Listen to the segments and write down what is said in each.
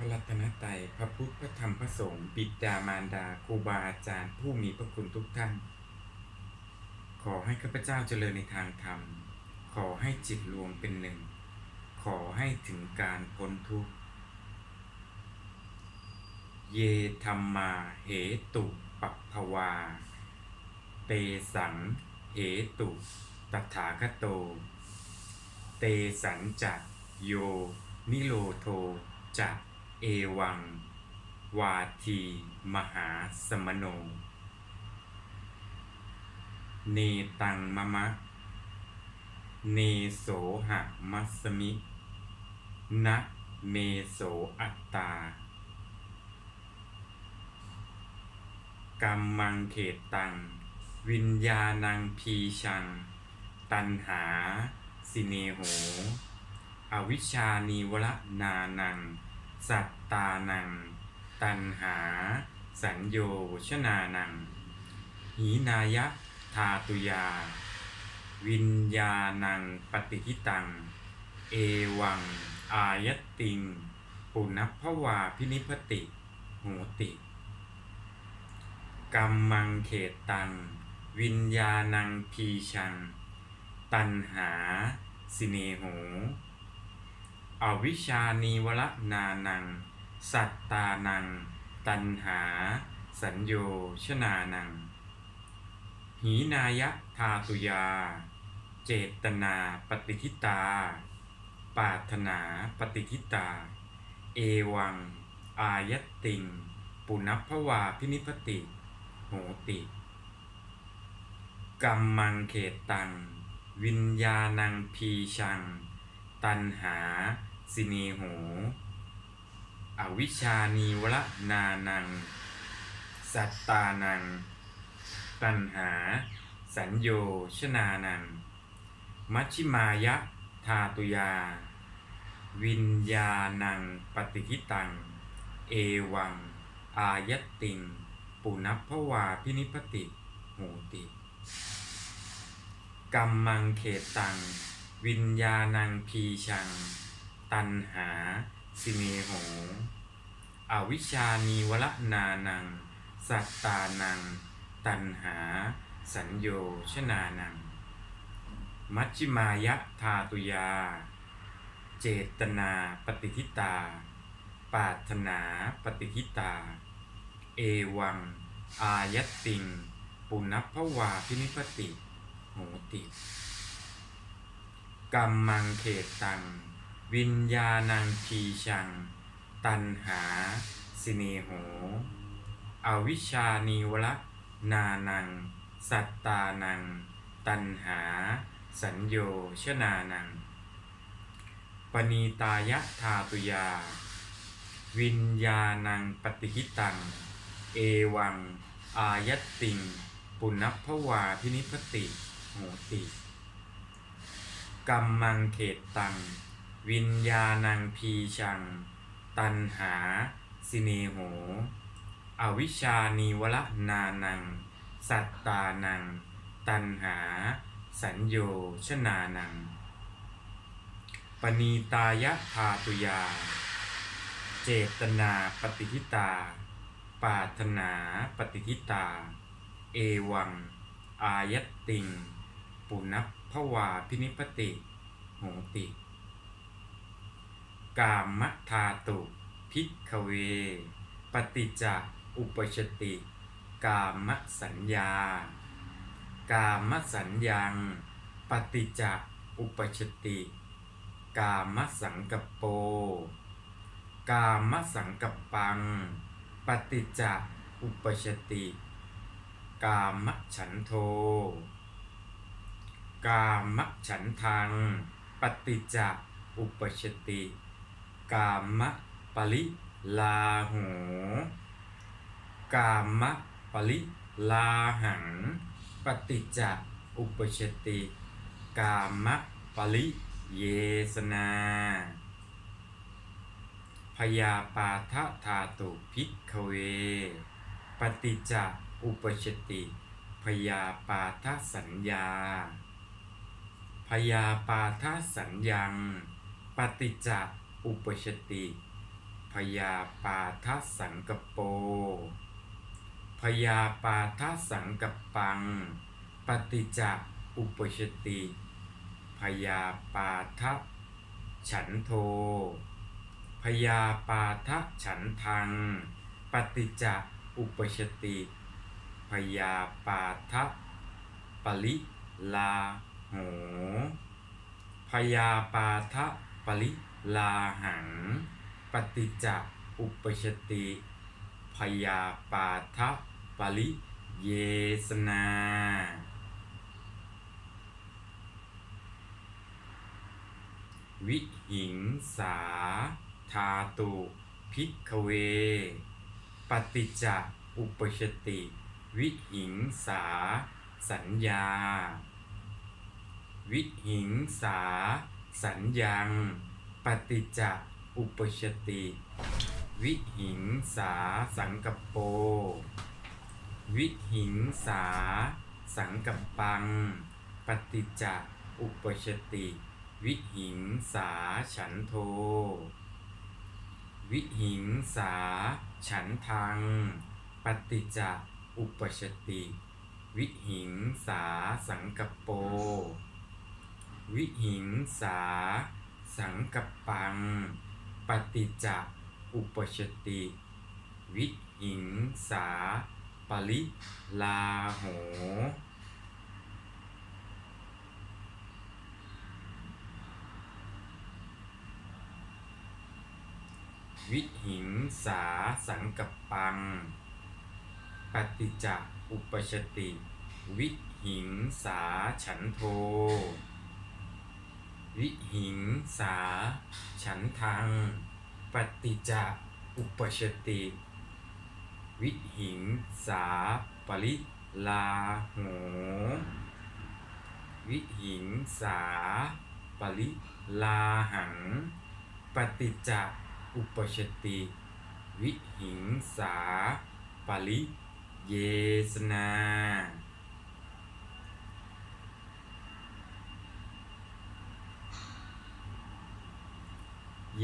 พระรัตนตรัยพระพุทธพระธรรมพระสงฆ์บิดามารดาครูบาอาจารย์ ผู้มีพระคุณทุกท่าน ขอให้ข้าพเจ้าเจริญในทางธรรม ขอให้จิตรวมเป็นหนึ่ง ขอให้ถึงการพ้นทุกข์ เยธรรมาเหตุปัปภวา เตสังเหตุตถาคโต เตสัญจะโย นิโรโทจะ เอวัง วาที มหาสมโน เนตังมะมะ เนโสหะมัสมินะเมโสอัตตากัมมังเขตตัง วิญญาณังพีชัง ตันหา สิเนโห อวิชานีวละนานัง สัตตานัง ตันหา สัญโยชนานัง หีนายะทาตุยา วิญญาณังปฏิทิตัง เอวัง อายตติง ปุณพวาพินิพติโหติกัมมังเขตตัง วิญญาณังพีชัง ตันหา สิเนโห อวิชานีวละนานัง สัตตานัง ตันหา สัญโยชนานัง หีนายะทาตุยา เจตนาปฏิทิตา ปาถนาปฏิทิตา เอวัง อายติง ปุณพภวาพินิพติ โหติกัมมังเขตตัง วิญญาณังพีชัง ตันหา สิเนโหอวิชานีวละนานัง สัตตานังตันหา สัญโยชนานัง มัชชิมายะทาตุยา วิญญาณังปฏิทิตัง เอวัง อายติง ปุณพภวาพินิพติโหติกัมมังเขตตัง วิญญาณังพีชัง ตันหา สิเนโหอวิชานีวละนานัง สัตตานัง ตันหา สัญโยชนานัง มัชฌิมายะทาตุยา เจตนาปฏิทิตา ปาถนาปฏิทิตา เอวัง อายตติง ปุณพภวาพินิพติโหติกัมมังเขตตัง วิญญาณังพีชัง ตันหา สิเนโห อวิชานีวละนานัง สัตตานัง ตันหา สัญโยชนานัง ปณีตายะทาตุยา วิญญาณังปฏิหิตัง เอวัง อายตติง ปุณพภวาพินิพติโหติกัมมังเขตตัง วิญญาณังพีชัง ตันหา สิเนโห อวิชานีวละนานัง สัตตานัง ตันหา สัญโยชนานัง ปณีตายะทาตุยา เจตนาปฏิทิตา ปาถนาปฏิทิตา เอวัง อายตติง ปุณพภวาพินิพติโหติ กามทาตุพิกเว ปฏิจจอุปชติ กามสัญญา กามสัญญัง ปฏิจจอุปชติ กามสังกปโป กามสังกปปัง ปฏิจจอุปชติ กามฉันโท กามฉันทัง ปฏิจจอุปชติ กามปริลาโหกามปริลาหัง ปฏิจจอุปชติ กามปริเยสนา พยาปาทะธาตุพิกเว ปฏิจจอุปชติ พยาปาทสัญญา พยาปาทสัญญัง ปฏิจจ อุปชติพยาปาทสังกโป พยาปาทสังกปปัง ปฏิจจอุปชติพยาปาทฉันโท พยาปาทฉันทัง ปฏิจจอุปชติพยาปาทปริลาโหพยาปาทปริ ลาหัง ปฏิจจอุปชติพยาปาทปริเยสนา วิหิงสา ทาตุพิกเว ปฏิจจอุปชติ วิหิงสา สัญญา วิหิงสา สัญญัง ฏิจจอุปชติ วิหิงสาสังกปโป วิหิงสาสังกปัง ปฏิจจอุปชติ วิหิงสาฉันโท วิหิงสาฉันทัง ปฏิจจอุปชติ วิหิงสาสังกปโป วิหิงสา สังกปัง ปฏิจจอุปชติ วิหิงสา ปริลาโห วิหิงสาสังกปัง ปฏิจจอุปชติ วิหิงสาฉันโท วิหิงสา ฉันทัง ปฏิจจอุปชติ วิหิงสาปริลาโหวิหิงสา ปริลาหัง ปฏิจจอุปชติ วิหิงสา ปริเยสนา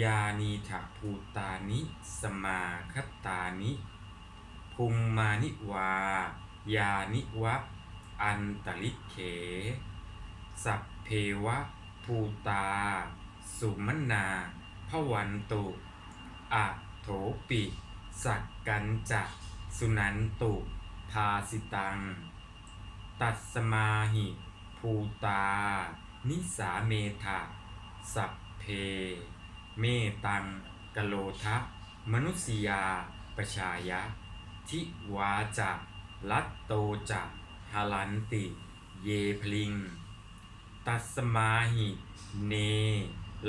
ยานีถะภูตานิ สมาคตานิภูมมานิวา ยานิวะ อันตลิเข สัพเพวะ ภูตา สุมนาพวันตุอะโถปิ สักกันจะสุนันตุ ภาสิตัง ตัสสมาหิ ภูตา นิสาเมธะสัพเพ เมตังกโลทะ มนุษยาปชายะ ทิวาจะลัตโตจะหลันติ เยพลิง ตัสมาหิ เน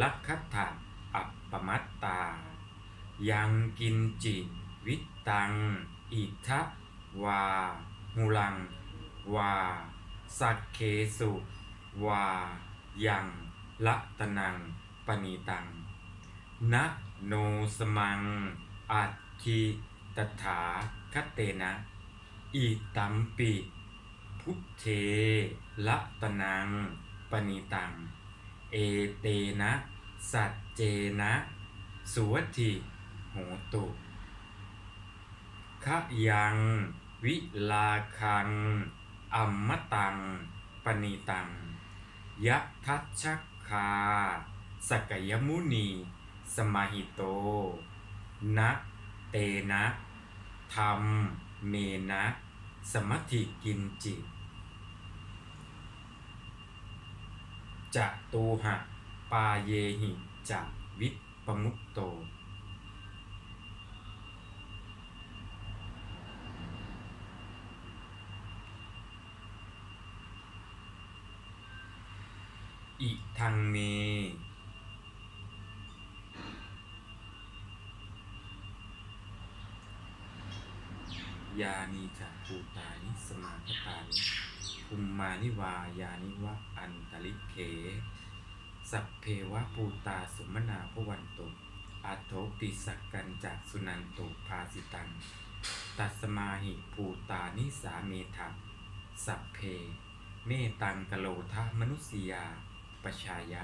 ลักขัตถะอัปปมัตตา ยังกินจิวิตตัง อิทะวาหุลัง วา สักเคสุ วา ยังละตนังปณีตัง นะโนสมังอัตคิตถาคเตนะอิตัมปิพุทเทละตนังปณีตัง เอเตนะ สัจเจนะ สุวัติโหตุขยังวิลาคังอัมมตังปณีตังยะทัชชักคาสกยมุนี สมาหิโต นะเตนะธรรมเมนะ สมัติกินจิจะตูหะ ปาเยหิจะวิปปมุตโต อิทังเม ยานีจะปูตานิสมาคตานิภูมมานิวายานิวะอันตลิเขสัพเพวะปูตาสมนาพวันตุอาโทปิสักกันจากสุนันตุภาสิตัง ตัสมาหิภูตานิสาเมธะสัพเพ เมตังกโลทะมนุษยาปชายะ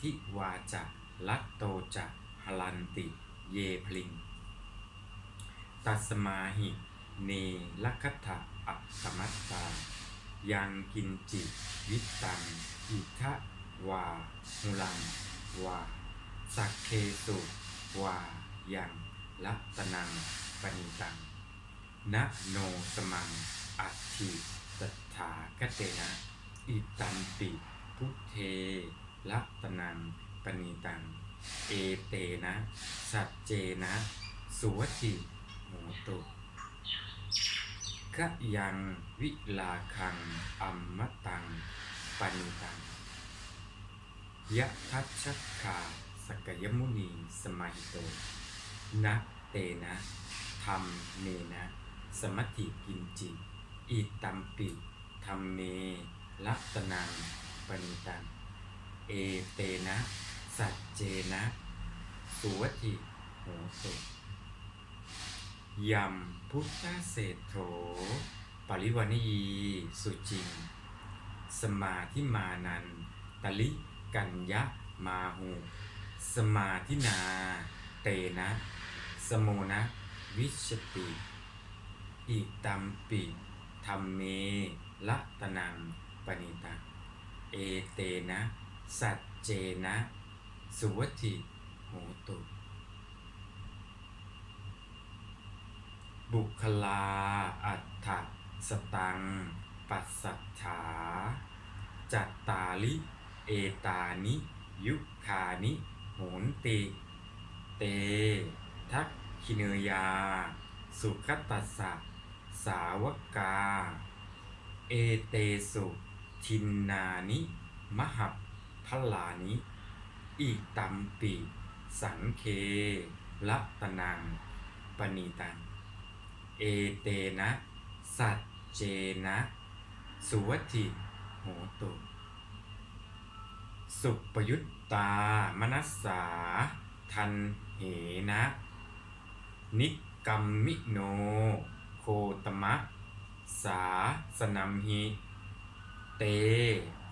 ทิวาจะลัตโตจะหลันติ เยพลิง ตัสมาหิ เนลัคถะอัปสมัตตา ยังกินจิวิตตังอิทะวาหุลัง วา สักเคสุ วา ยังลัตนังปณิตังนะโนสมัง อัตถิตถาคเตนะอิตัมปิพุเทละตนังปณิตัง เอเตนะ สัจเจนะ สุวติโหตุ ขยังวิลาคังอัมมตังปณิตังยะทัชชะขาสกยมุนีสมาหิโตนะเตนะธรรมเนนะสมัติกินจิอิตัมปิธรรมเมลัตนังปณิตัง เอเตนะ สัจเจนะ สุวติโหตุ ยัมพุทธเศรษโถ ปริวานีสุจิง สมาธิมานันตลิกัญญะมาหู สมาธินา เตนะ สโมนะวิชติอิตัมปิธรรมเมละตนังปณิตังเอเตนะ สัจเจนะ สุวติโหตุ บุคลา อัฏฐสตัง ปัสสัทธาจัตตาลิ เอตานิ ยุคานิโหนติ เต ทักขิเนยา สุขตัสสะสาวกา เอเตสุทินนานิ มหัพพลานิ อิตัมปิ สังเคละตนังปณิตัง เอเตนะ สัจเจนะ สุวติโหตุ สุปยุตตามนัสสา ทันเหนะ นิกรรมมิโน โคตมะ สาสนัมหิ เต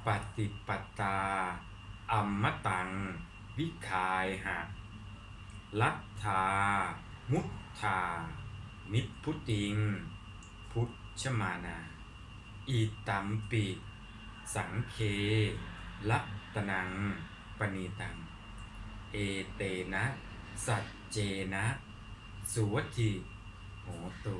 ปฏิปตาอัมมตัง วิคายหะลัทธา มุทธา มิพพุติง พุทชมานาอิตัมปิ สังเคลัตนังปณีตัง เอเตนะ สัจเจนะ สุวติโหตุ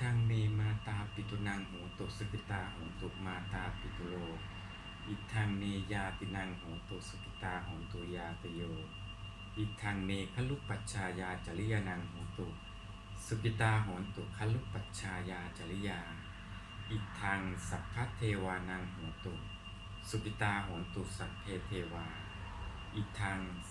ทังเมมาตาปิตุนังโหตุสกิตาโหตุมาตาปิตุโล อิทังเนยาตินังโหตุสกิตาโหตุยาตโย อิทังเนคลุปัจชายาจริยานังโหตุสุกิตาโหตุคลุปัจชายาจริยา อิทังสัพพะเทวานังโหตุสุกิตาโหตุสัพเพเทวา อิทัง